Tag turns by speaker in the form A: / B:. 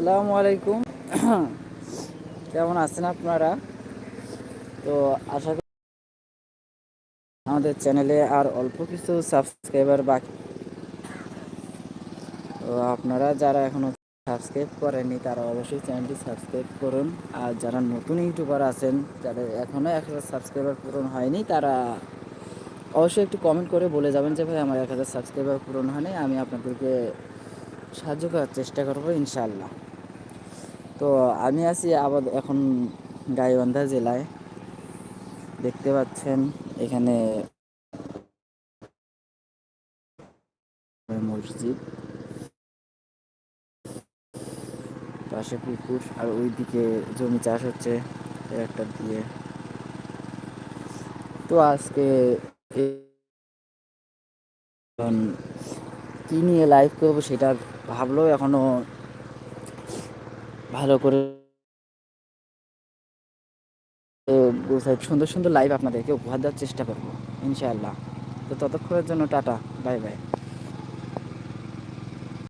A: আসসালামু আলাইকুম। কেমন আছেন আপনারা? তো আশা করি আমাদের চ্যানেলে আর অল্প কিছু সাবস্ক্রাইবার বাকি। তো আপনারা যারা এখনও সাবস্ক্রাইব করেননি, তারা অবশ্যই চ্যানেলটি সাবস্ক্রাইব করুন। আর যারা নতুন ইউটিউবার আছেন, যাদের এখনও এক হাজার সাবস্ক্রাইবার পূরণ হয়নি, তারা অবশ্যই একটু কমেন্ট করে বলে যাবেন যে, ভাই, আমার এক হাজার সাবস্ক্রাইবার পূরণ হয়নি, আমি আপনাদেরকে সাহায্য করার চেষ্টা করব ইনশাআল্লাহ। তো আমি আছি আবার এখন গাইবান্ধা জেলায়। দেখতে পাচ্ছেন এখানে মসজিদ। পাশে পুকুর আর ওইদিকে জমি চাষ হচ্ছে একটা দিয়ে। তো আজকে কি নিয়ে লাইভ করব সেটা ভাবলেও এখনও ভালো করে সুন্দর সুন্দর লাইভ আপনাদেরকে উপহার দেওয়ার চেষ্টা করব, ইনশাআল্লাহ। তো ততক্ষণের জন্য টাটা বাই বাই